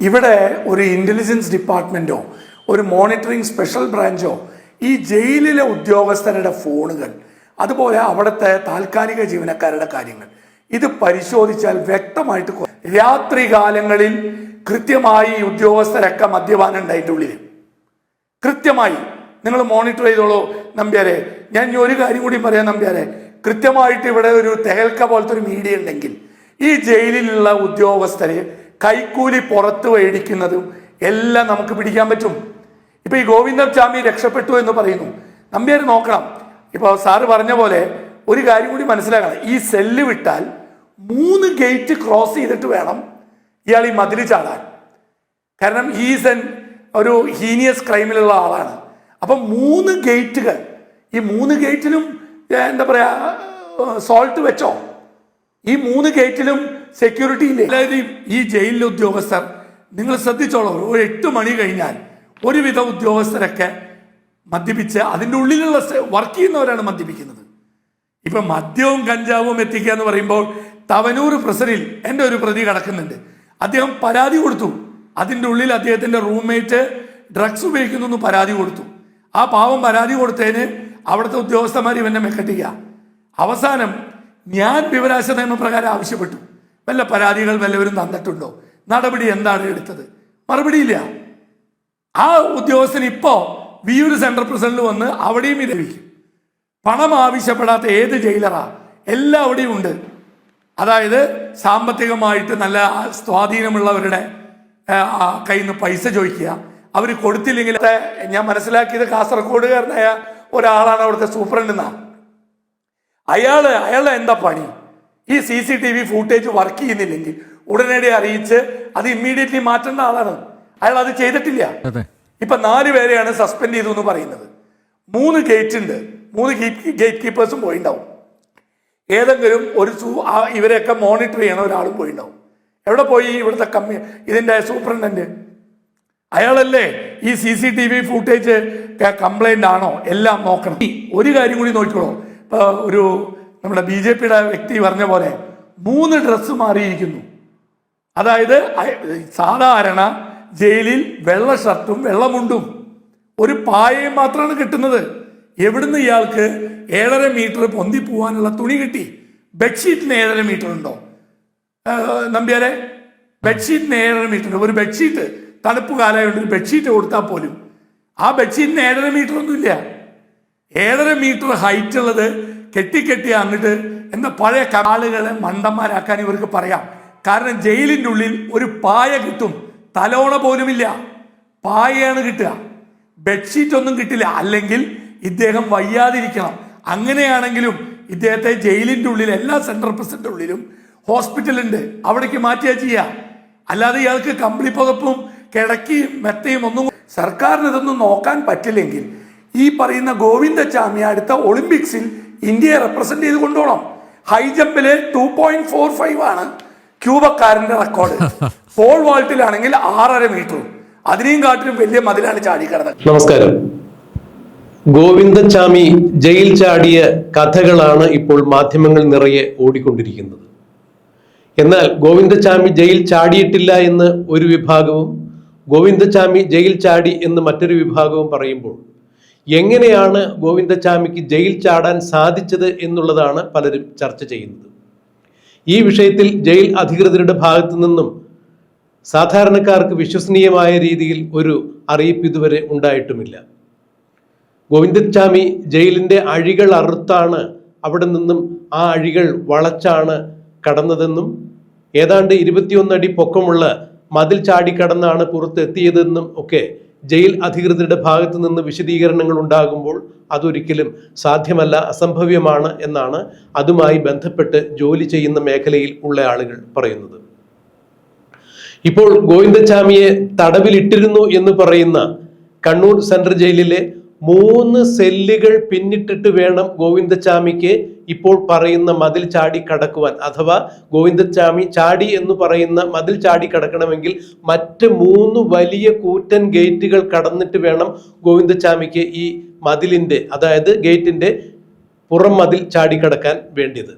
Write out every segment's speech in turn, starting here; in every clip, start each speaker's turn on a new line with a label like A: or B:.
A: ഇവിടെ ഒരു ഇന്റലിജൻസ് ഡിപ്പാർട്ട്മെന്റോ ഒരു മോണിറ്ററിംഗ് സ്പെഷ്യൽ ബ്രാഞ്ചോ ഈ ജയിലിലെ ഉദ്യോഗസ്ഥരുടെ ഫോണുകൾ അതുപോലെ അവിടുത്തെ താൽക്കാലിക ജീവനക്കാരുടെ കാര്യങ്ങൾ ഇത് പരിശോധിച്ചാൽ വ്യക്തമായിട്ട് രാത്രി കാലങ്ങളിൽ കൃത്യമായി ഉദ്യോഗസ്ഥരൊക്കെ മദ്യപാനം ഉണ്ടായിട്ട് ഉള്ളിൽ കൃത്യമായി. നിങ്ങൾ മോണിറ്റർ ചെയ്തോളൂ നമ്പ്യാരെ. ഞാൻ ഇനി ഒരു കാര്യം കൂടി പറയാം നമ്പ്യാരെ. കൃത്യമായിട്ട് ഇവിടെ ഒരു തെഹൽക്ക പോലത്തെ ഒരു മീഡിയ ഉണ്ടെങ്കിൽ ഈ ജയിലിലുള്ള ഉദ്യോഗസ്ഥരെ കൈക്കൂലി പുറത്ത് മേടിക്കുന്നതും എല്ലാം നമുക്ക് പിടിക്കാൻ പറ്റും. ഇപ്പൊ ഈ ഗോവിന്ദസ്വാമി രക്ഷപ്പെട്ടു എന്ന് പറയുന്നു. നമ്പ്യാർ നോക്കണം. ഇപ്പൊ സാറ് പറഞ്ഞ പോലെ ഒരു കാര്യം കൂടി മനസ്സിലാക്കണം. ഈ സെല്ല് വിട്ടാൽ മൂന്ന് ഗേറ്റ് ക്രോസ് ചെയ്തിട്ട് വേണം ഇയാൾ ഈ മതിൽ ചാടാൻ. കാരണം ഹീസ് എൻ ഒരു ഹീനിയസ് ക്രൈമിലുള്ള ആളാണ്. അപ്പം മൂന്ന് ഗേറ്റുകൾ ഈ മൂന്ന് ഗേറ്റിലും എന്താ പറയാ സോൾട്ട് വെച്ചോ? ഈ മൂന്ന് ഗേറ്റിലും സെക്യൂരിറ്റി ഇല്ല അതായത് ഈ- ഈ ജയിലിലെ ഉദ്യോഗസ്ഥർ നിങ്ങൾ ശ്രദ്ധിച്ചോളൂ ഒരു എട്ട് മണി കഴിഞ്ഞാൽ ഒരുവിധ ഉദ്യോഗസ്ഥരൊക്കെ മദ്യപിച്ച് അതിന്റെ ഉള്ളിലുള്ള വർക്ക് ചെയ്യുന്നവരാണ് മദ്യപിക്കുന്നത്. ഇപ്പം മദ്യവും കഞ്ചാവും എത്തിക്കുക എന്ന് പറയുമ്പോൾ തവനൂർ പ്രസറിൽ എന്റെ ഒരു പ്രതി കിടക്കുന്നുണ്ട്. അദ്ദേഹം പരാതി കൊടുത്തു. അതിന്റെ ഉള്ളിൽ അദ്ദേഹത്തിന്റെ റൂംമേറ്റ് ഡ്രഗ്സ് ഉപയോഗിക്കുന്നു എന്ന് പരാതി കൊടുത്തു. ആ പാവം പരാതി കൊടുത്തതിന് അവിടുത്തെ ഉദ്യോഗസ്ഥന്മാർ ഇവനെ മെക്കട്ടിക്കുക. അവസാനം ഞാൻ വിവരാശ നിയമപ്രകാരം ആവശ്യപ്പെട്ടു. വല്ല പരാതികൾ വല്ലവരും തന്നിട്ടുണ്ടോ? നടപടി എന്താണ് എടുത്തത്? മറുപടിയില്ല. ആ ഉദ്യോഗസ്ഥൻ ഇപ്പോ വിയൂർ സെൻട്രൽ പ്രസിഡന്റ് വന്ന് അവിടെയും ഇത് ലഭിക്കും പണം ആവശ്യപ്പെടാത്ത ഏത് ജയിലറാ? എല്ലാം അവിടെയും ഉണ്ട്. അതായത് സാമ്പത്തികമായിട്ട് നല്ല സ്വാധീനമുള്ളവരുടെ കയ്യിൽ നിന്ന് പൈസ ചോദിക്കുക. അവർ കൊടുത്തില്ലെങ്കിൽ ഞാൻ മനസ്സിലാക്കിയത് കാസർഗോഡുകാരനായ ഒരാളാണ് അവിടുത്തെ സൂപ്രണ്ട് എന്നാ. അയാൾ അയാളുടെ എന്താ പണി? ഈ C C T V footage work ചെയ്യുന്നില്ലെങ്കിൽ ഉടനടി അറിയിച്ച് അത് ഇമ്മീഡിയറ്റ്ലി മാറ്റേണ്ട ആളാണ്. അയാൾ അത് ചെയ്തിട്ടില്ല. ഇപ്പൊ നാല് പേരെയാണ് സസ്പെൻഡ് ചെയ്തു എന്ന് പറയുന്നത്. മൂന്ന് ഗേറ്റ് ഉണ്ട്. മൂന്ന് ഗേറ്റ് കീപ്പേഴ്സും പോയിണ്ടാവും. ഏതെങ്കിലും ഒരു സൂ ഇവരെയൊക്കെ മോണിറ്റർ ചെയ്യണ ഒരാളും പോയിണ്ടാവും. എവിടെ പോയി ഇവിടുത്തെ കമ്മി ഇതിന്റെ സൂപ്രണ്ടന്റ് അയാളല്ലേ ഈ C C T V footage complaint ആണോ? എല്ലാം നോക്കണം. ഒരു കാര്യം കൂടി നോക്കിക്കോളൂ. ഇപ്പൊ ഒരു നമ്മുടെ ബി ജെ പിയുടെ വ്യക്തി പറഞ്ഞ പോലെ മൂന്ന് ഡ്രസ്സ് മാറിയിരിക്കുന്നു. അതായത് സാധാരണ ജയിലിൽ വെള്ള ഷർട്ടും വെള്ളമുണ്ടും ഒരു പായയും മാത്രമാണ് കിട്ടുന്നത്. എവിടുന്ന് ഇയാൾക്ക് ഏഴര മീറ്റർ പൊന്തി പോവാനുള്ള തുണി കിട്ടി? ബെഡ്ഷീറ്റിന് ഏഴര മീറ്റർ ഉണ്ടോ? നമ്പ്യാരെ ബെഡ്ഷീറ്റിന് ഏഴര മീറ്റർ ഒരു ബെഡ്ഷീറ്റ് തണുപ്പ് കാലമായിട്ട് ഒരു ബെഡ്ഷീറ്റ് കൊടുത്താൽ പോലും ആ ബെഡ്ഷീറ്റിന് ഏഴര മീറ്റർ ഒന്നുമില്ല ഏഴര മീറ്റർ ഹൈറ്റ് ഉള്ളത് കെട്ടിക്കെട്ടി അങ്ങോട്ട് എന്താ പഴയ ആളുകളെ മണ്ടന്മാരാക്കാൻ ഇവർക്ക് പറയാം. കാരണം ജയിലിന്റെ ഉള്ളിൽ ഒരു പായ കിട്ടും. തലോണ പോലുമില്ല. പായയാണ് കിട്ടുക. ബെഡ്ഷീറ്റ് ഒന്നും കിട്ടില്ല. അല്ലെങ്കിൽ ഇദ്ദേഹം വയ്യാതിരിക്കണം. അങ്ങനെയാണെങ്കിലും ഇദ്ദേഹത്തെ ജയിലിന്റെ ഉള്ളിൽ എല്ലാ സെൻട്രൽ പ്രസിഡന്റ് ഉള്ളിലും ഹോസ്പിറ്റലുണ്ട്. അവിടേക്ക് മാറ്റിയാ ചെയ്യുക അല്ലാതെ ഇയാൾക്ക് കമ്പിളി പുതപ്പും കിടക്കിയും മെത്തയും ഒന്നും സർക്കാരിന് ഇതൊന്നും നോക്കാൻ പറ്റില്ലെങ്കിൽ ഈ പറയുന്ന ഗോവിന്ദചാമി അടുത്ത ഒളിമ്പിക്സിൽ ഇന്ത്യയെ റെപ്രസെന്റ് ചെയ്ത് കൊണ്ടുപോകണം ഹൈ ജമ്പിൽ ടു പോയിന്റ് ഫോർ ഫൈവ് ആണ് ക്യൂബക്കാരന്റെ റെക്കോർഡ് പോൾ വാൾട്ടിലാണെങ്കിൽ ആറര മീറ്ററും അതിനെയും കാട്ടിലും വലിയ മതിലാണ് ചാടിക്കിടന്നത്
B: നമസ്കാരം. ഗോവിന്ദച്ചാമി ജയിൽ ചാടിയ കഥകളാണ് ഇപ്പോൾ മാധ്യമങ്ങൾ നിറയെ ഓടിക്കൊണ്ടിരിക്കുന്നത്. എന്നാൽ ഗോവിന്ദച്ചാമി ജയിൽ ചാടിയിട്ടില്ല എന്ന് ഒരു വിഭാഗവും ഗോവിന്ദച്ചാമി ജയിൽ ചാടി എന്ന് മറ്റൊരു വിഭാഗവും പറയുമ്പോൾ എങ്ങനെയാണ് ഗോവിന്ദച്ചാമിക്ക് ജയിൽ ചാടാൻ സാധിച്ചത് എന്നുള്ളതാണ് പലരും ചർച്ച ചെയ്യുന്നത്. ഈ വിഷയത്തിൽ ജയിൽ അധികൃതരുടെ ഭാഗത്തു നിന്നും സാധാരണക്കാർക്ക് വിശ്വസനീയമായ രീതിയിൽ ഒരു അറിയിപ്പ് ഇതുവരെ ഉണ്ടായിട്ടുമില്ല. ഗോവിന്ദച്ചാമി ജയിലിന്റെ അഴികൾ അറുത്താണ് അവിടെ നിന്നും ആ അഴികൾ വളച്ചാണ് കടന്നതെന്നും ഏതാണ്ട് ഇരുപത്തിയൊന്നടി പൊക്കമുള്ള മതിൽ ചാടിക്കടന്നാണ് പുറത്തെത്തിയതെന്നും ഒക്കെ ജയിൽ അധികൃതരുടെ ഭാഗത്തു നിന്ന് വിശദീകരണങ്ങൾ ഉണ്ടാകുമ്പോൾ അതൊരിക്കലും സാധ്യമല്ല അസംഭവ്യമാണ് എന്നാണ് അതുമായി ബന്ധപ്പെട്ട് ജോലി ചെയ്യുന്ന മേഖലയിൽ ഉള്ള ആളുകൾ പറയുന്നത്. ഇപ്പോൾ ഗോവിന്ദസ്വാമിയെ തടവിലിട്ടിരുന്നു എന്ന് പറയുന്ന കണ്ണൂർ സെൻട്രൽ ജയിലിലെ മൂന്ന് സെല്ലുകൾ പിന്നിട്ടിട്ട് വേണം ഗോവിന്ദച്ചാമിക്ക് ഇപ്പോൾ പറയുന്ന മതിൽ ചാടി കടക്കുവാൻ അഥവാ ഗോവിന്ദസ്വാമി ചാടി എന്ന് പറയുന്ന മതിൽ ചാടി കടക്കണമെങ്കിൽ മറ്റ് മൂന്ന് വലിയ കൂറ്റൻ ഗേറ്റുകൾ കടന്നിട്ട് വേണം ഗോവിന്ദസ്വാമിക്ക് ഈ മതിലിന്റെ അതായത് ഗേറ്റിന്റെ പുറം മതിൽ ചാടിക്കടക്കാൻ വേണ്ടിയത്.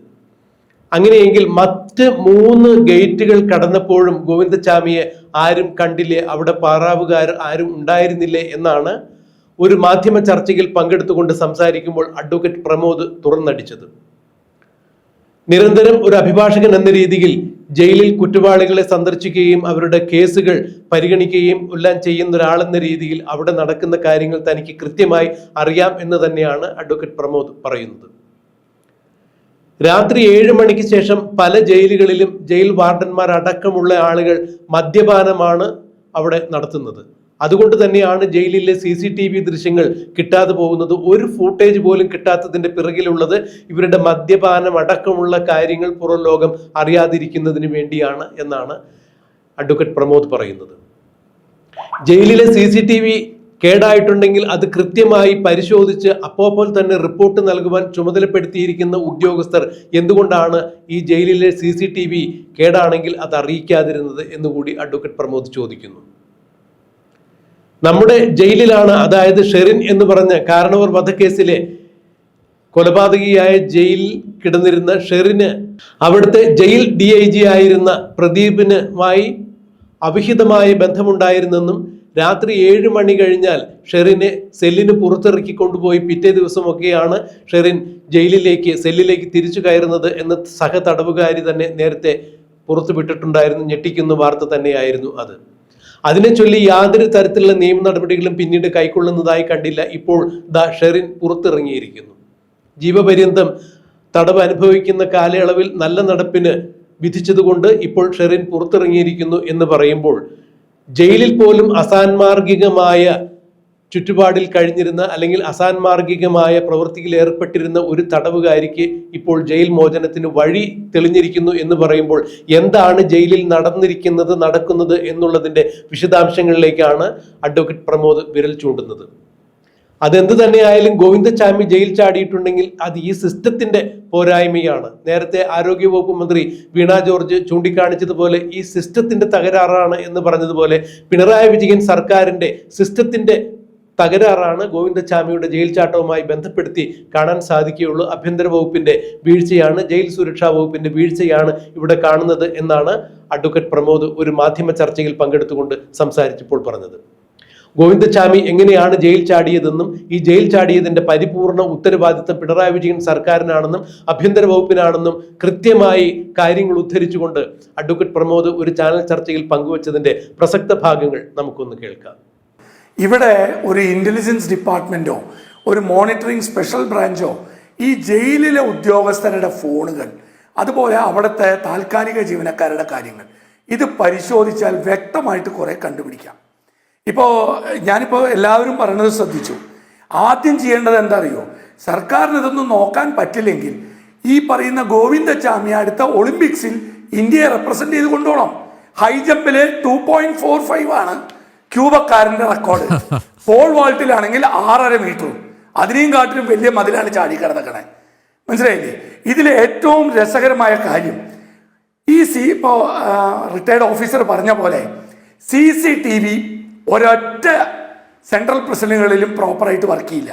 B: അങ്ങനെയെങ്കിൽ മറ്റ് മൂന്ന് ഗേറ്റുകൾ കടന്നപ്പോഴും ഗോവിന്ദചാമിയെ ആരും കണ്ടില്ലേ? അവിടെ പാറാവുകാർ ആരും ഉണ്ടായിരുന്നില്ലേ എന്നാണ് ഒരു മാധ്യമ ചർച്ചയിൽ പങ്കെടുത്തുകൊണ്ട് സംസാരിക്കുമ്പോൾ അഡ്വക്കേറ്റ് പ്രമോദ് തുറന്നടിച്ചത്. നിരന്തരം ഒരു അഭിഭാഷകൻ എന്ന രീതിയിൽ ജയിലിൽ കുറ്റവാളികളെ സന്ദർശിക്കുകയും അവരുടെ കേസുകൾ പരിഗണിക്കുകയും എല്ലാം ചെയ്യുന്ന ഒരാളെന്ന രീതിയിൽ അവിടെ നടക്കുന്ന കാര്യങ്ങൾ തനിക്ക് കൃത്യമായി അറിയാം എന്ന് തന്നെയാണ് അഡ്വക്കേറ്റ് പ്രമോദ് പറയുന്നത്. രാത്രി ഏഴ് മണിക്ക് ശേഷം പല ജയിലുകളിലും ജയിൽ വാർഡന്മാർ അടക്കമുള്ള ആളുകൾ മദ്യപാനമാണ് അവിടെ നടത്തുന്നത്. അതുകൊണ്ട് തന്നെയാണ് ജയിലിലെ സി സി ടി വി ദൃശ്യങ്ങൾ കിട്ടാതെ പോകുന്നത്. ഒരു ഫൂട്ടേജ് പോലും കിട്ടാത്തതിന്റെ പിറകിലുള്ളത് ഇവരുടെ മദ്യപാനം അടക്കമുള്ള കാര്യങ്ങൾ പുറം ലോകം അറിയാതിരിക്കുന്നതിന് വേണ്ടിയാണ് എന്നാണ് അഡ്വക്കേറ്റ് പ്രമോദ് പറയുന്നത്. ജയിലിലെ സി സി ടി വി കേടായിട്ടുണ്ടെങ്കിൽ അത് കൃത്യമായി പരിശോധിച്ച് അപ്പോൾ തന്നെ റിപ്പോർട്ട് നൽകുവാൻ ചുമതലപ്പെടുത്തിയിരിക്കുന്ന ഉദ്യോഗസ്ഥർ എന്തുകൊണ്ടാണ് ഈ ജയിലിലെ സി കേടാണെങ്കിൽ അത് അറിയിക്കാതിരുന്നത് എന്നുകൂടി അഡ്വക്കേറ്റ് പ്രമോദ് ചോദിക്കുന്നു. നമ്മുടെ ജയിലിലാണ് അതായത് ഷെറിൻ എന്ന് പറഞ്ഞ കാരണവർ വധക്കേസിലെ കൊലപാതകിയായ ജയിലിൽ കിടന്നിരുന്ന ഷെറിന് അവിടുത്തെ ജയിൽ ഡി ഐ ജി ആയിരുന്ന പ്രദീപിനുമായി അവിഹിതമായ ബന്ധമുണ്ടായിരുന്നെന്നും രാത്രി ഏഴ് മണി കഴിഞ്ഞാൽ ഷെറിനെ സെല്ലിന് പുറത്തിറക്കി കൊണ്ടുപോയി പിറ്റേ ദിവസമൊക്കെയാണ് ഷെറിൻ ജയിലിലേക്ക് സെല്ലിലേക്ക് തിരിച്ചു കയറുന്നത് എന്ന് സഹ തടവുകാരി തന്നെ നേരത്തെ പുറത്തുവിട്ടിട്ടുണ്ടായിരുന്നു ഞെട്ടിക്കുന്ന വാർത്ത തന്നെയായിരുന്നു അത്. അതിനെ ചൊല്ലി യാതൊരു തരത്തിലുള്ള നിയമ നടപടികളും പിന്നീട് കൈക്കൊള്ളുന്നതായി കണ്ടില്ല. ഇപ്പോൾ ദ ഷെറിൻ പുറത്തിറങ്ങിയിരിക്കുന്നു. ജീവപര്യന്തം തടവ് അനുഭവിക്കുന്ന കാലയളവിൽ നല്ല നടപ്പിന് വിധിച്ചതുകൊണ്ട് ഇപ്പോൾ ഷെറിൻ പുറത്തിറങ്ങിയിരിക്കുന്നു എന്ന് പറയുമ്പോൾ ജയിലിൽ പോലും അസാൻമാർഗികമായ ചുറ്റുപാടിൽ കഴിഞ്ഞിരുന്ന അല്ലെങ്കിൽ അസാൻമാർഗികമായ പ്രവൃത്തിയിൽ ഏർപ്പെട്ടിരുന്ന ഒരു തടവുകാരിക്ക് ഇപ്പോൾ ജയിൽ മോചനത്തിന് വഴി തെളിഞ്ഞിരിക്കുന്നു എന്ന് പറയുമ്പോൾ എന്താണ് ജയിലിൽ നടന്നിരിക്കുന്നത് നടക്കുന്നത് എന്നുള്ളതിന്റെ വിശദാംശങ്ങളിലേക്കാണ് അഡ്വക്കേറ്റ് പ്രമോദ് വിരൽ ചൂണ്ടുന്നത്. അതെന്ത് തന്നെയായാലും ഗോവിന്ദചാമി ജയിൽ ചാടിയിട്ടുണ്ടെങ്കിൽ അത് ഈ സിസ്റ്റത്തിന്റെ പോരായ്മയാണ്. നേരത്തെ ആരോഗ്യവകുപ്പ് മന്ത്രി വീണ ജോർജ് ചൂണ്ടിക്കാണിച്ചതുപോലെ ഈ സിസ്റ്റത്തിന്റെ തകരാറാണ് എന്ന് പറഞ്ഞതുപോലെ പിണറായി വിജയൻ സർക്കാരിന്റെ സിസ്റ്റത്തിന്റെ തകരാറാണ് ഗോവിന്ദചാമിയുടെ ജയിൽ ചാട്ടവുമായി ബന്ധപ്പെടുത്തി കാണാൻ സാധിക്കുകയുള്ളൂ. ആഭ്യന്തര വകുപ്പിന്റെ വീഴ്ചയാണ് ജയിൽ സുരക്ഷാ വകുപ്പിന്റെ വീഴ്ചയാണ് ഇവിടെ കാണുന്നത് എന്നാണ് അഡ്വക്കേറ്റ് പ്രമോദ് ഒരു മാധ്യമ ചർച്ചയിൽ പങ്കെടുത്തുകൊണ്ട് സംസാരിച്ചപ്പോൾ പറഞ്ഞത്. ഗോവിന്ദചാമി എങ്ങനെയാണ് ജയിൽ ചാടിയതെന്നും ഈ ജയിൽ ചാടിയതിന്റെ പരിപൂർണ ഉത്തരവാദിത്തം പിണറായി വിജയൻ സർക്കാരിനാണെന്നും ആഭ്യന്തര വകുപ്പിനാണെന്നും കൃത്യമായി കാര്യങ്ങൾ ഉദ്ധരിച്ചുകൊണ്ട് അഡ്വക്കേറ്റ് പ്രമോദ് ഒരു ചാനൽ ചർച്ചയിൽ പങ്കുവച്ചതിന്റെ പ്രസക്ത ഭാഗങ്ങൾ നമുക്കൊന്ന് കേൾക്കാം.
A: ഇവിടെ ഒരു ഇന്റലിജൻസ് ഡിപ്പാർട്ട്മെന്റോ ഒരു മോണിറ്ററിംഗ് സ്പെഷ്യൽ ബ്രാഞ്ചോ ഈ ജയിലിലെ ഉദ്യോഗസ്ഥരുടെ ഫോണുകൾ അതുപോലെ അവിടുത്തെ താൽക്കാലിക ജീവനക്കാരുടെ കാര്യങ്ങൾ ഇത് പരിശോധിച്ചാൽ വ്യക്തമായിട്ട് കുറേ കണ്ടുപിടിക്കാം. ഇപ്പോൾ ഞാനിപ്പോൾ എല്ലാവരും പറയുന്നത് ശ്രദ്ധിച്ചു. ആദ്യം ചെയ്യേണ്ടത് എന്താ അറിയോ സർക്കാരിന് ഇതൊന്നും നോക്കാൻ പറ്റില്ലെങ്കിൽ ഈ പറയുന്ന ഗോവിന്ദചാമി അടുത്ത ഒളിമ്പിക്സിൽ ഇന്ത്യയെ റെപ്രസെന്റ് ചെയ്ത് കൊണ്ടുപോകണം ഹൈ ജമ്പിൽ ടു പോയിന്റ് ഫോർ ഫൈവ് ആണ്. ക്യൂബക്കാരന്റെ റെക്കോർഡ്. പോൾ വാൾട്ടിലാണെങ്കിൽ ആറര മീറ്ററും അതിനെയും കാട്ടിലും വലിയ മതിലാണ് ചാടി കിടന്നക്കണേ. മനസ്സിലായില്ലേ? ഇതിൽ ഏറ്റവും രസകരമായ കാര്യം ഈ സി ഇപ്പോ റിട്ടയർഡ് ഓഫീസർ പറഞ്ഞ പോലെ സി സി ടി വി ഒരൊറ്റ സെൻട്രൽ പ്രസിഡന്റുകളിലും പ്രോപ്പറായിട്ട് വർക്ക് ചെയ്യില്ല.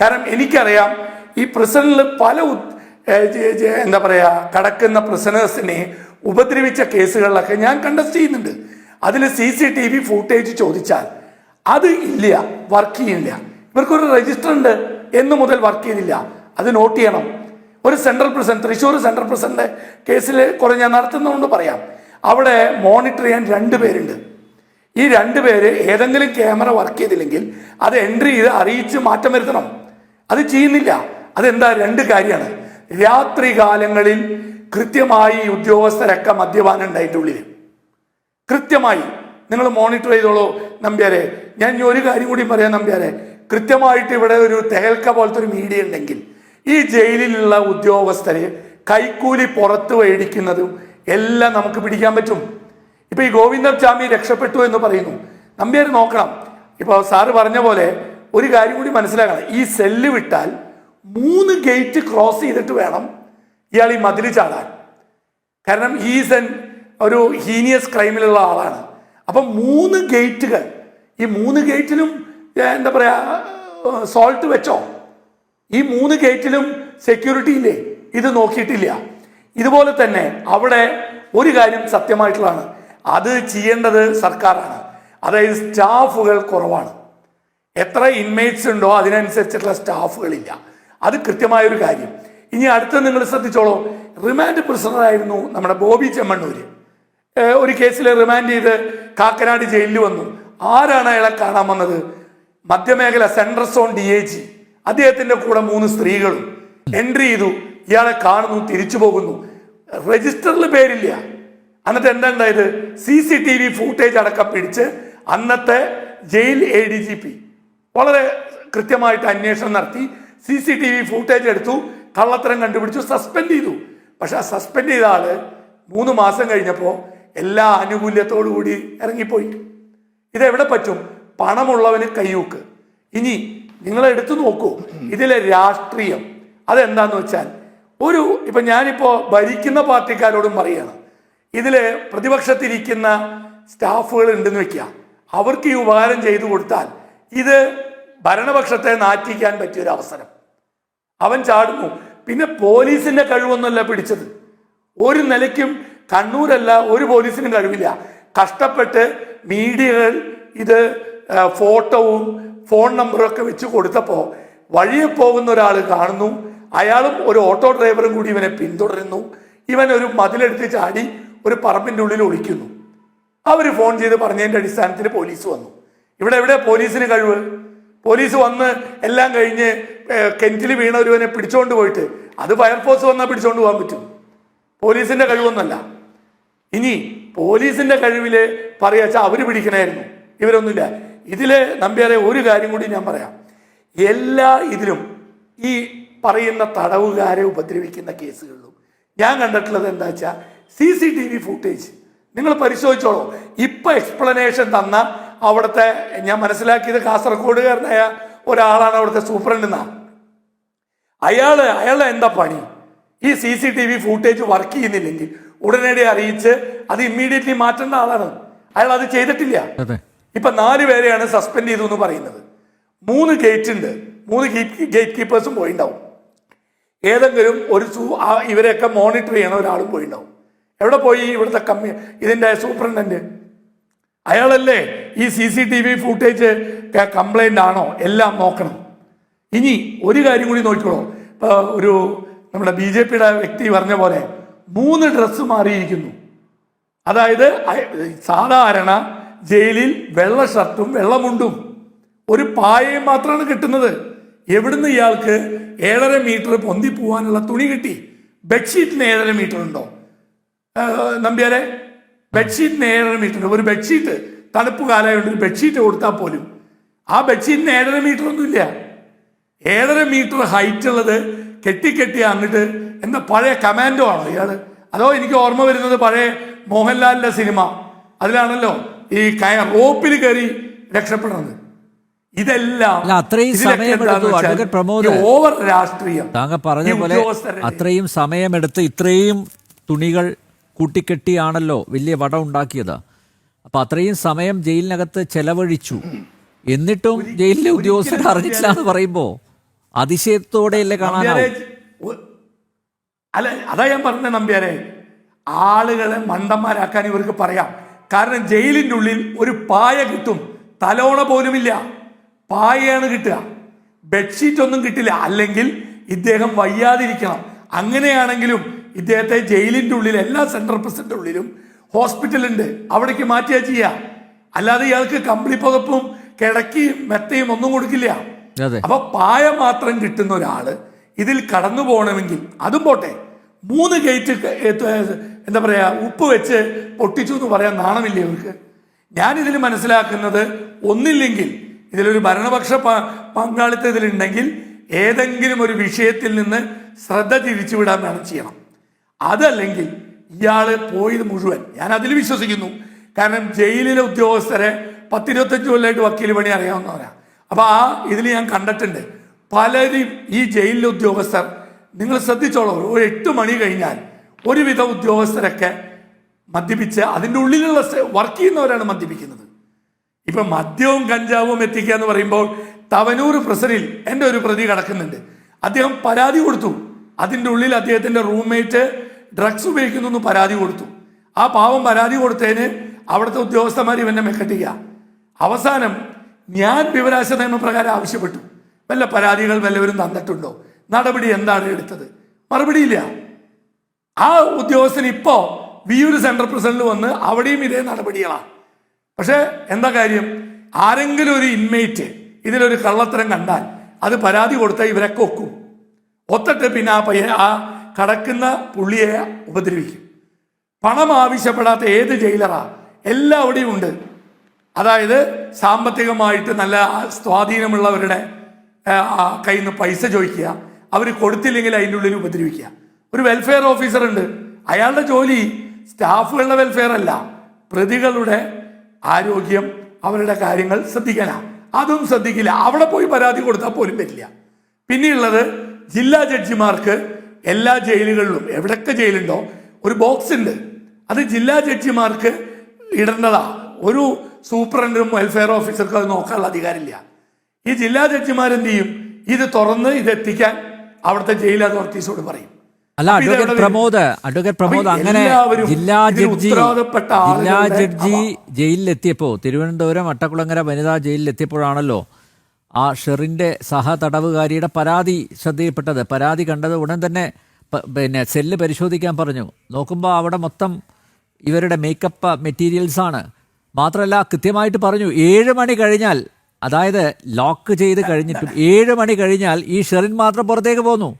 A: കാരണം എനിക്കറിയാം ഈ പ്രസിഡന്റിൽ പല എന്താ പറയുക കടക്കുന്ന പ്രസിഡന്റ്സിനെ ഉപദ്രവിച്ച കേസുകളിലൊക്കെ ഞാൻ കണ്ടസ്റ്റ് ചെയ്യുന്നുണ്ട്. അതിൽ C C T V footage ചോദിച്ചാൽ അത് ഇല്ല വർക്ക് ചെയ്യുന്നില്ല. ഇവർക്കൊരു രജിസ്റ്റർ ഉണ്ട് എന്ന് മുതൽ വർക്ക് ചെയ്തില്ല അത് നോട്ട് ചെയ്യണം. ഒരു central president Thrissur central president കേസിൽ കുറെ ഞാൻ നടത്തുന്നതുകൊണ്ട് പറയാം. അവിടെ മോണിറ്റർ ചെയ്യാൻ രണ്ട് പേരുണ്ട്. ഈ രണ്ട് പേര് ഏതെങ്കിലും ക്യാമറ വർക്ക് ചെയ്തില്ലെങ്കിൽ അത് എൻട്രി ചെയ്ത് അറിയിച്ച് മാറ്റം വരുത്തണം. അത് ചെയ്യുന്നില്ല. അതെന്താ? രണ്ട് കാര്യമാണ്. രാത്രി കാലങ്ങളിൽ കൃത്യമായി ഉദ്യോഗസ്ഥരൊക്കെ മദ്യപാനം ഉണ്ടായിട്ടുള്ളിൽ കൃത്യമായി നിങ്ങൾ മോണിറ്റർ ചെയ്തോളൂ നമ്പ്യാരെ. ഞാൻ ഇനി ഒരു കാര്യം കൂടി പറയാം നമ്പ്യാരെ. കൃത്യമായിട്ട് ഇവിടെ ഒരു തെഹൽക്ക പോലത്തെ ഒരു മീഡിയ ഉണ്ടെങ്കിൽ ഈ ജയിലിലുള്ള ഉദ്യോഗസ്ഥരെ കൈക്കൂലി പുറത്ത് മേടിക്കുന്നതും എല്ലാം നമുക്ക് പിടിക്കാൻ പറ്റും. ഇപ്പൊ ഈ ഗോവിന്ദസ്വാമി രക്ഷപ്പെട്ടു എന്ന് പറയുന്നു. നമ്പ്യാർ നോക്കണം. ഇപ്പൊ സാറ് പറഞ്ഞ പോലെ ഒരു കാര്യം കൂടി മനസ്സിലാക്കണം. ഈ സെല്ല് വിട്ടാൽ മൂന്ന് ഗേറ്റ് ക്രോസ് ചെയ്തിട്ട് വേണം ഇയാൾ ഈ മതിൽ ചാടാൻ. കാരണം ഈസ് എൻ ഒരു ഹീനിയസ് ക്രൈമിലുള്ള ആളാണ്. അപ്പം മൂന്ന് ഗേറ്റുകൾ ഈ മൂന്ന് ഗേറ്റിലും എന്താ പറയാ സോൾട്ട് വെച്ചോ? ഈ മൂന്ന് ഗേറ്റിലും സെക്യൂരിറ്റി ഇല്ലേ ഇത് നോക്കിയിട്ടില്ല. ഇതുപോലെ തന്നെ അവിടെ ഒരു കാര്യം സത്യമായിട്ടുള്ളതാണ്. അത് ചെയ്യേണ്ടത് സർക്കാരാണ്. അതായത് സ്റ്റാഫുകൾ കുറവാണ്. എത്ര ഇൻമേറ്റ്സ് ഉണ്ടോ അതിനനുസരിച്ചിട്ടുള്ള സ്റ്റാഫുകളില്ല. അത് കൃത്യമായൊരു കാര്യം. ഇനി അടുത്ത നിങ്ങൾ ശ്രദ്ധിച്ചോളൂ. റിമാൻഡ് പ്രിസണറായിരുന്നു നമ്മുടെ ബോബി ചെമ്മണ്ണൂര്. ഒരു കേസിൽ റിമാൻഡ് ചെയ്ത് കാക്കനാട് ജയിലിൽ വന്നു. ആരാണ് അയാളെ കാണാൻ വന്നത്? മധ്യമേഖല central zone D A G അദ്ദേഹത്തിന്റെ കൂടെ മൂന്ന് സ്ത്രീകളും എൻട്രി ചെയ്തു. ഇയാളെ കാണുന്നു തിരിച്ചു പോകുന്നു. രജിസ്റ്ററിൽ പേരില്ല. എന്നിട്ട് എന്താ ഉണ്ടായത്? C C T V footage അടക്കം പിടിച്ച് അന്നത്തെ jail A D G P വളരെ കൃത്യമായിട്ട് അന്വേഷണം നടത്തി. C C T V footage എടുത്തു. കള്ളത്തരം കണ്ടുപിടിച്ചു. സസ്പെൻഡ് ചെയ്തു. പക്ഷെ ആ സസ്പെൻഡ് ചെയ്ത ആൾ മൂന്ന് മാസം കഴിഞ്ഞപ്പോൾ എല്ലാ ആനുകൂല്യത്തോടു കൂടി ഇറങ്ങിപ്പോയി. ഇതെവിടെ പറ്റും? പണമുള്ളവന് കയ്യൂക്ക്. ഇനി നിങ്ങൾ എടുത്തു നോക്കൂ. ഇതിലെ രാഷ്ട്രീയം. അതെന്താന്ന് വെച്ചാൽ ഒരു ഇപ്പൊ ഞാനിപ്പോ ഭരിക്കുന്ന പാർട്ടിക്കാരോടും പറയാണ്. ഇതിൽ പ്രതിപക്ഷത്തിരിക്കുന്ന സ്റ്റാഫുകൾ ഉണ്ടെന്ന് വെക്കുക. അവർക്ക് ഈ ഉപകാരം ചെയ്തു കൊടുത്താൽ ഇത് ഭരണപക്ഷത്തെ നാറ്റിക്കാൻ പറ്റിയൊരു അവസരം. അവൻ ചാടുന്നു. പിന്നെ പോലീസിന്റെ കഴിവൊന്നുമല്ല പിടിച്ചത്. ഒരു നിലയ്ക്കും കണ്ണൂരല്ല ഒരു പോലീസിനും കഴിവില്ല കഷ്ടപ്പെട്ട് മീഡിയകൾ ഇത് ഫോട്ടോവും ഫോൺ നമ്പറും ഒക്കെ വെച്ച് കൊടുത്തപ്പോൾ വഴിയിൽ പോകുന്ന ഒരാൾ കാണുന്നു. അയാളും ഒരു ഓട്ടോ ഡ്രൈവറും കൂടി ഇവനെ പിന്തുടരുന്നു. ഇവൻ ഒരു മതിലെടുത്ത് ചാടി ഒരു പറമ്പിന്റെ ഉള്ളിൽ ഒളിക്കുന്നു. അവർ ഫോൺ ചെയ്ത് പറഞ്ഞതിന്റെ അടിസ്ഥാനത്തിൽ പോലീസ് വന്നു. ഇവിടെ എവിടെ പോലീസിന് കഴിവ്? പോലീസ് വന്ന് എല്ലാം കഴിഞ്ഞ് കെഞ്ചിൽ വീണ ഒരുവനെ പിടിച്ചുകൊണ്ട് പോയിട്ട് അത് ഫയർഫോഴ്സ് വന്നാൽ പിടിച്ചുകൊണ്ട് പോകാൻ പറ്റും. പോലീസിന്റെ കഴിവൊന്നുമല്ല. ഇനി പോലീസിന്റെ കഴിവിൽ പറയാച്ചാ അവർ പിടിക്കണമായിരുന്നു ഇവരൊന്നുമില്ല. ഇതിൽ നമ്പ്യാരെ ഒരു കാര്യം കൂടി ഞാൻ പറയാം. എല്ലാ ഇതിലും ഈ പറയുന്ന തടവുകാരെ ഉപദ്രവിക്കുന്ന കേസുകളിലും ഞാൻ കണ്ടിട്ടുള്ളത് എന്താ വെച്ചാൽ C C T V footage. നിങ്ങൾ പരിശോധിച്ചോളൂ. ഇപ്പൊ എക്സ്പ്ലനേഷൻ തന്ന അവിടുത്തെ ഞാൻ മനസ്സിലാക്കിയത് കാസർഗോഡുകാരനായ ഒരാളാണ് അവിടുത്തെ സൂപ്രണ്ട് എന്നാ. അയാൾ അയാളുടെ എന്താ പണി? ഈ C C T V footage work ചെയ്യുന്നില്ലെങ്കിൽ ഉടനടി അറിയിച്ച് അത് ഇമ്മീഡിയറ്റ്ലി മാറ്റേണ്ട ആളാണ്. അയാൾ അത് ചെയ്തിട്ടില്ല. ഇപ്പൊ നാല് പേരെയാണ് സസ്പെൻഡ് ചെയ്തു എന്ന് പറയുന്നത്. മൂന്ന് ഗേറ്റ് ഉണ്ട്. മൂന്ന് ഗേറ്റ് കീപ്പേഴ്സും പോയിണ്ടാവും. ഏതെങ്കിലും ഒരു സൂ ഇവരെയൊക്കെ മോണിറ്റർ ചെയ്യണ ഒരാളും പോയിണ്ടാവും. എവിടെ പോയി ഇവിടുത്തെ കമ്മി ഇതിന്റെ സൂപ്രണ്ടന്റ് അയാളല്ലേ ഈ C C T V footage complaint ആണോ? എല്ലാം നോക്കണം. ഇനി ഒരു കാര്യം കൂടി നോക്കിക്കോളൂ. ഇപ്പൊ ഒരു നമ്മുടെ ബി ജെ പിയുടെ വ്യക്തി പറഞ്ഞ പോലെ മൂന്ന് ഡ്രസ്സ് മാറിയിരിക്കുന്നു. അതായത് സാധാരണ ജയിലിൽ വെള്ള ഷർട്ടും വെള്ളമുണ്ടും ഒരു പായയും മാത്രമാണ് കിട്ടുന്നത്. എവിടുന്ന് ഇയാൾക്ക് ഏഴര മീറ്റർ പൊന്തി പോവാനുള്ള തുണി കിട്ടി? ബെഡ്ഷീറ്റിന് ഏഴര മീറ്റർ ഉണ്ടോ? നമ്പ്യാരെ ബെഡ്ഷീറ്റിന് ഏഴര മീറ്റർ ഉണ്ട്. ഒരു ബെഡ്ഷീറ്റ് തണുപ്പ് കാലമായതുകൊണ്ട് ഒരു ബെഡ്ഷീറ്റ് കൊടുത്താൽ പോലും. ആ ബെഡ്ഷീറ്റിന് ഏഴര മീറ്റർ ഒന്നുമില്ല. ഏഴര മീറ്റർ ഹൈറ്റ് ഉള്ളത് കെട്ടി കെട്ടി അങ്ങോട്ട് എന്താ പഴയ കമാൻഡോ ആണോ ഇയാൾ? അതോ എനിക്ക് ഓർമ്മ വരുന്നത് പഴയ മോഹൻലാലിന്റെ സിനിമ അതിലാണല്ലോ ഈ കയർ റോപ്പിൽ കയറി രക്ഷപ്പെടുന്നത്. ഇതെല്ലാം
C: അത്രയും സമയമെടുത്തു. അഡ്വക്കേറ്റ് പ്രമോദ്.
A: ഓവർ രാഷ്ട്രീയം.
C: താങ്കൾ പറഞ്ഞ പോലെ അത്രയും സമയമെടുത്ത് ഇത്രയും തുണികൾ കൂട്ടിക്കെട്ടിയാണല്ലോ വലിയ വട ഉണ്ടാക്കിയത്. അപ്പൊ അത്രയും സമയം ജയിലിനകത്ത് ചെലവഴിച്ചു. എന്നിട്ടും ജയിലിലെ ഉദ്യോഗസ്ഥർ അറിഞ്ഞിട്ടില്ല എന്ന് പറയുമ്പോ അതിശയത്തോടെയല്ലേ
A: ഒ- അല്ല അതാ ഞാൻ പറഞ്ഞ നമ്പ്യാരെ. ആളുകളെ മണ്ടന്മാരാക്കാൻ ഇവർക്ക് പറയാം. കാരണം ജയിലിന്റെ ഉള്ളിൽ ഒരു പായ കിട്ടും. തലോണ പോലുമില്ല. പായയാണ് കിട്ടുക. ബെഡ്ഷീറ്റ് ഒന്നും കിട്ടില്ല. അല്ലെങ്കിൽ ഇദ്ദേഹം വയ്യാതിരിക്കണം. അങ്ങനെയാണെങ്കിലും ഇദ്ദേഹത്തെ ജയിലിന്റെ ഉള്ളിൽ എല്ലാ സെൻട്രൽ പ്രസിഡന്റ് ഉള്ളിലും ഹോസ്പിറ്റലുണ്ട്. അവിടേക്ക് മാറ്റിയാ ചെയ്യുക അല്ലാതെ ഇയാൾക്ക് കമ്പിളി പുതപ്പും കിടക്കിയും മെത്തയും ഒന്നും കൊടുക്കില്ല. അപ്പൊ പായ മാത്രം കിട്ടുന്ന ഒരാൾ ഇതിൽ കടന്നു പോകണമെങ്കിൽ അതും പോട്ടെ. മൂന്ന് ഗേറ്റ് എന്താ പറയാ ഉപ്പ് വെച്ച് പൊട്ടിച്ചു എന്ന് പറയാൻ നാണമില്ലേ ഇവർക്ക്? ഞാൻ ഇതിൽ മനസ്സിലാക്കുന്നത് ഒന്നില്ലെങ്കിൽ ഇതിലൊരു ഭരണപക്ഷ പങ്കാളിത്തം ഇതിലുണ്ടെങ്കിൽ ഏതെങ്കിലും ഒരു വിഷയത്തിൽ നിന്ന് ശ്രദ്ധ തിരിച്ചുവിടാൻ വേണം ചെയ്യണം. അതല്ലെങ്കിൽ ഇയാൾ പോയത് മുഴുവൻ ഞാൻ അതിൽ വിശ്വസിക്കുന്നു. കാരണം ജയിലിലെ ഉദ്യോഗസ്ഥരെ പത്തിരുപത്തഞ്ച് കൊല്ലമായിട്ട് വക്കീൽ പണി അറിയാവുന്നവരാ. അപ്പൊ ആ ഇതിൽ ഞാൻ കണ്ടിട്ടുണ്ട്. പലരും ഈ ജയിലിലെ ഉദ്യോഗസ്ഥർ നിങ്ങൾ ശ്രദ്ധിച്ചോളൂ ഒരു എട്ട് മണി കഴിഞ്ഞാൽ ഒരുവിധ ഉദ്യോഗസ്ഥരൊക്കെ മദ്യപിച്ച് അതിന്റെ ഉള്ളിലുള്ള വർക്ക് ചെയ്യുന്നവരാണ് മദ്യപിക്കുന്നത്. ഇപ്പൊ മദ്യവും കഞ്ചാവും എത്തിക്കുക എന്ന് പറയുമ്പോൾ തവനൂർ പ്രസറിൽ എന്റെ ഒരു പ്രതി കിടക്കുന്നുണ്ട്. അദ്ദേഹം പരാതി കൊടുത്തു. അതിന്റെ ഉള്ളിൽ അദ്ദേഹത്തിന്റെ റൂംമേറ്റ് ഡ്രഗ്സ് ഉപയോഗിക്കുന്നു എന്ന് പരാതി കൊടുത്തു. ആ പാവം പരാതി കൊടുത്തതിന് അവിടുത്തെ ഉദ്യോഗസ്ഥന്മാർ ഇവനെ മെക്കട്ടിക്കുക. അവസാനം ഞാൻ വിവരാശ നിയമപ്രകാരം ആവശ്യപ്പെട്ടു. വല്ല പരാതികൾ വല്ലവരും തന്നിട്ടുണ്ടോ? നടപടി എന്താണ് എടുത്തത്? മറുപടിയില്ല ആ ഉദ്യോഗസ്ഥൻ ഇപ്പോ വിയൂർ സെൻട്രൽ പ്രസിഡന്റ് വന്ന് അവിടെയും ഇതേ നടപടികളാണ് പക്ഷേ എന്താ കാര്യം? ആരെങ്കിലും ഒരു ഇൻമേറ്റ് ഇതിലൊരു കള്ളത്തരം കണ്ടാൽ അത് പരാതി കൊടുത്താൽ ഇവരൊക്കെ ഒക്കും. ഒത്തിട്ട് പിന്നെ ആ പയ്യ ആ കടക്കുന്ന പുള്ളിയെ ഉപദ്രവിക്കും. പണം ആവശ്യപ്പെടാത്ത ഏത് ജയിലറാ? എല്ലാവിടെയും ഉണ്ട്. അതായത് സാമ്പത്തികമായിട്ട് നല്ല സ്വാധീനമുള്ളവരുടെ കയ്യിൽ നിന്ന് പൈസ ചോദിക്കുക അവർ കൊടുത്തില്ലെങ്കിൽ അതിന്റെ ഉള്ളിൽ ഉപദ്രവിക്കുക. ഒരു വെൽഫെയർ ഓഫീസർ ഉണ്ട്. അയാളുടെ ജോലി സ്റ്റാഫുകളുടെ വെൽഫെയർ അല്ല. പ്രതികളുടെ ആരോഗ്യം അവരുടെ കാര്യങ്ങൾ ശ്രദ്ധിക്കാനാണ് അതും ശ്രദ്ധിക്കില്ല. അവിടെ പോയി പരാതി കൊടുത്താൽ പോലും വരില്ല. പിന്നെയുള്ളത് ജില്ലാ ജഡ്ജിമാർക്ക് എല്ലാ ജയിലുകളിലും എവിടൊക്കെ ജയിലുണ്ടോ ഒരു ബോക്സ് ഉണ്ട്. അത് ജില്ലാ ജഡ്ജിമാർക്ക് ഇടേണ്ടതാണ് ഒരു സൂപ്രണ്ടും വെൽഫെയർ ഓഫീസർക്കും അത് നോക്കാനുള്ള അധികാരമില്ല. ഈ ജില്ലാ ജഡ്ജിമാരെന്ത് ചെയ്യും ഇത് തുറന്ന് ഇത് എത്തിക്കാൻ അവിടുത്തെ ജയിൽ അതോറിറ്റീസോട് പറയും.
C: അല്ല അഡ്വക്കേറ്റ് പ്രമോദ് അഡ്വക്കേറ്റ് പ്രമോദ് അങ്ങനെ ജില്ലാ ജഡ്ജി ജില്ലാ ജഡ്ജി
A: ജയിലിലെത്തിയപ്പോ
C: ജയിലിലെത്തിയപ്പോൾ തിരുവനന്തപുരം അട്ടക്കുളങ്ങര വനിതാ ജയിലിലെത്തിയപ്പോഴാണല്ലോ ആ ഷെറിന്റെ സഹതടവുകാരിയുടെ പരാതി ശ്രദ്ധയിൽപ്പെട്ടത്. പരാതി കണ്ടത് ഉടൻ തന്നെ പിന്നെ സെല്ല് പരിശോധിക്കാൻ പറഞ്ഞു. നോക്കുമ്പോൾ അവിടെ മൊത്തം ഇവരുടെ മേക്കപ്പ് മെറ്റീരിയൽസ് ആണ്. മാത്രമല്ല കൃത്യമായിട്ട് പറഞ്ഞു ഏഴ് മണി കഴിഞ്ഞാൽ അതായത് ലോക്ക് ചെയ്ത് കഴിഞ്ഞിട്ടും ഏഴ് മണി കഴിഞ്ഞാൽ ഈ ഷെറിൻ മാത്രം പുറത്തേക്ക് പോന്നു.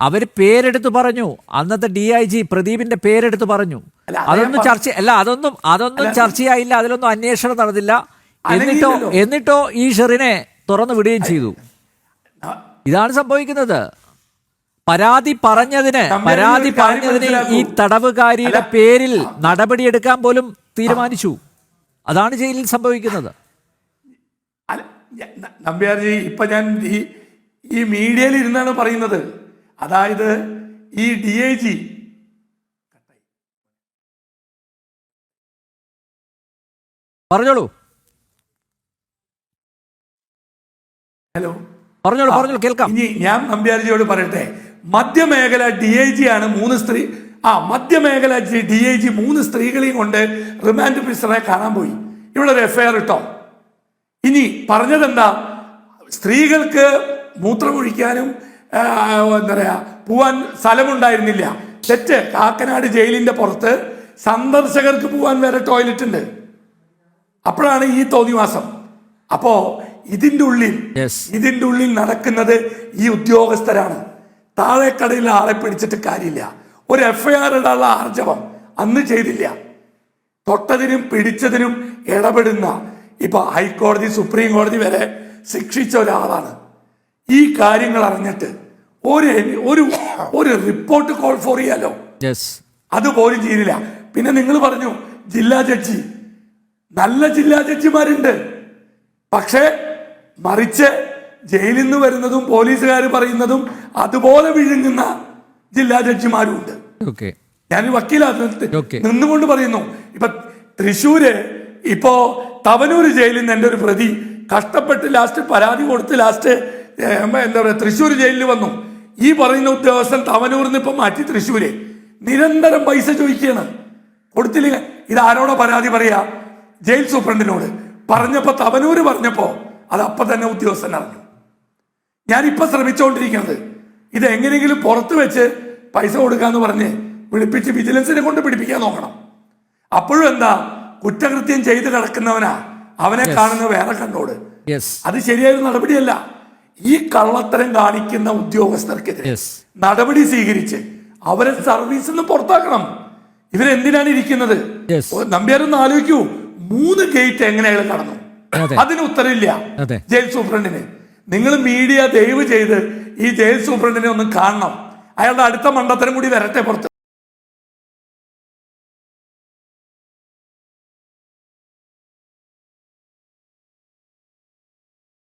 C: അവർ പേരെടുത്ത് പറഞ്ഞു. അന്നത്തെ ഡി ഐ ജി പ്രദീപിന്റെ പേരെടുത്ത് പറഞ്ഞു. അതൊന്നും ചർച്ച അല്ല അതൊന്നും അതൊന്നും ചർച്ചയായില്ല. അതിലൊന്നും അന്വേഷണം നടന്നില്ല. എന്നിട്ടോ എന്നിട്ടോ ഈ ഷെറിനെ തുറന്നു വിടുകയും ചെയ്തു. ഇതാണ് സംഭവിക്കുന്നത്. പരാതി പറഞ്ഞതിന് പരാതി പറഞ്ഞതിന് ഈ തടവുകാരിയുടെ. പേരിൽ നടപടിയെടുക്കാൻ പോലും തീരുമാനിച്ചു. അതാണ് ജയിലിൽ സംഭവിക്കുന്നത്.
A: നമ്പ്യാർജി ഇപ്പൊ ഞാൻ ഈ ഈ മീഡിയയിൽ ഇരുന്നാണ് പറയുന്നത്. അതായത് ഈ ഡി ഐ ജി
C: പറഞ്ഞോളൂ.
A: ഹലോ.
C: പറഞ്ഞോളൂ പറഞ്ഞോളൂ കേൾക്കാം.
A: ഇനി ഞാൻ നമ്പ്യാർജിയോട് പറയട്ടെ. മധ്യമേഖല ഡി ഐ ജി ആണ് മൂന്ന് സ്ത്രീ ആ മധ്യമേഖല ഡി ഐ ജി മൂന്ന് സ്ത്രീകളെയും കൊണ്ട് റിമാൻഡ് ഓഫീസറെ കാണാൻ പോയി. ഇവിടെ ഒരു എഫ്ഐആർ ഇട്ടോ? ഇനി പറഞ്ഞതെന്താ? സ്ത്രീകൾക്ക് മൂത്രമൊഴിക്കാനും എന്താ പറയാ പോവാൻ സ്ഥലമുണ്ടായിരുന്നില്ല. തെറ്റ്. കാക്കനാട് ജയിലിന്റെ പുറത്ത് സന്ദർശകർക്ക് പോവാൻ വരെ ടോയ്ലറ്റ് ഉണ്ട്. അപ്പോഴാണ് ഈ തോന്നിവാസം. അപ്പോ ഇതിന്റെ ഉള്ളിൽ
C: ഇതിന്റെ
A: ഇതിന്റെ ഉള്ളിൽ നടക്കുന്നത് ഈ ഉദ്യോഗസ്ഥരാണ്. താഴെക്കടയിൽ ആളെ പിടിച്ചിട്ട് കാര്യമില്ല. ഒരു എഫ്ഐആർ ഇടാനുള്ള ആർജവം അന്ന് ചെയ്തില്ല. തൊട്ടതിനും പിടിച്ചതിനും ഇടപെടുന്ന ഇപ്പൊ ഹൈക്കോടതി സുപ്രീം കോടതി വരെ ശിക്ഷിച്ച ഒരാളാണ്. ഈ കാര്യങ്ങൾ അറിഞ്ഞിട്ട് ഒരു ഒരു ഒരു റിപ്പോർട്ട് കോൾ ഫോർ ചെയ്യാലോ? അതുപോലും ചെയ്തില്ല. പിന്നെ നിങ്ങൾ പറഞ്ഞു ജില്ലാ ജഡ്ജി നല്ല ജില്ലാ ജഡ്ജിമാരുണ്ട്. പക്ഷേ മറിച്ച് ജയിലിൽ നിന്ന് വരുന്നതും പോലീസുകാർ പറയുന്നതും അതുപോലെ വിഴുങ്ങുന്ന ജില്ലാ ജഡ്ജിമാരും ഉണ്ട് വക്കീലാണ്
C: Okay.
A: നിന്നുകൊണ്ട് പറയുന്നു. ഇപ്പൊ തൃശ്ശൂര് ഇപ്പോ തവനൂർ ജയിലിൽ നിന്ന് എന്റെ ഒരു പ്രതി കഷ്ടപ്പെട്ട് ലാസ്റ്റ് പരാതി കൊടുത്ത് ലാസ്റ്റ് എന്താ പറയാ തൃശ്ശൂർ ജയിലിൽ വന്നു. ഈ പറയുന്ന ഉദ്യോഗസ്ഥൻ തവനൂരിൽ നിന്ന് ഇപ്പൊ മാറ്റി തൃശ്ശൂര്. നിരന്തരം പൈസ ചോദിക്കുകയാണ്. കൊടുത്തില്ലെങ്കിൽ ഇത് ആരോടാ പരാതി പറയാ? ജയിൽ സൂപ്രണ്ടിനോട്. പറഞ്ഞപ്പോ തവനൂര് പറഞ്ഞപ്പോ അത് അപ്പൊ തന്നെ ഉദ്യോഗസ്ഥൻ അറിഞ്ഞു. ഞാനിപ്പോ ശ്രമിച്ചുകൊണ്ടിരിക്കുന്നത് ഇത് എങ്ങനെയെങ്കിലും പുറത്തു വെച്ച് പൈസ കൊടുക്കാന്ന് പറഞ്ഞ് വിളിപ്പിച്ച് വിജിലൻസിനെ കൊണ്ട് പിടിപ്പിക്കാൻ നോക്കണം. അപ്പോഴും എന്താ? കുറ്റകൃത്യം ചെയ്ത് കിടക്കുന്നവനാ. അവനെ കാണുന്ന വേറെ കണ്ടോട് അത് ശരിയായ നടപടിയല്ല. ഈ കള്ളത്തരം കാണിക്കുന്ന ഉദ്യോഗസ്ഥർക്കെതിരെ. നടപടി സ്വീകരിച്ച് അവരെ സർവീസിൽ നിന്ന് പുറത്താക്കണം. ഇവരെന്തിനാണ് ഇരിക്കുന്നത്? നമ്പ്യാരൊന്ന് ആലോചിക്കൂ. മൂന്ന് ഗേറ്റ് എങ്ങനെയാണ് കടന്നു? അതിന് ഉത്തരവില്ല. ജയിൽ സൂപ്രണ്ടിന്. നിങ്ങൾ മീഡിയ ദയവ് ചെയ്ത് ഈ ജയിൽ സൂപ്രണ്ടിനെ ഒന്ന് കാണണം. അയാളുടെ അടുത്ത മണ്ടത്തരം കൂടി വരട്ടെ പുറത്ത്.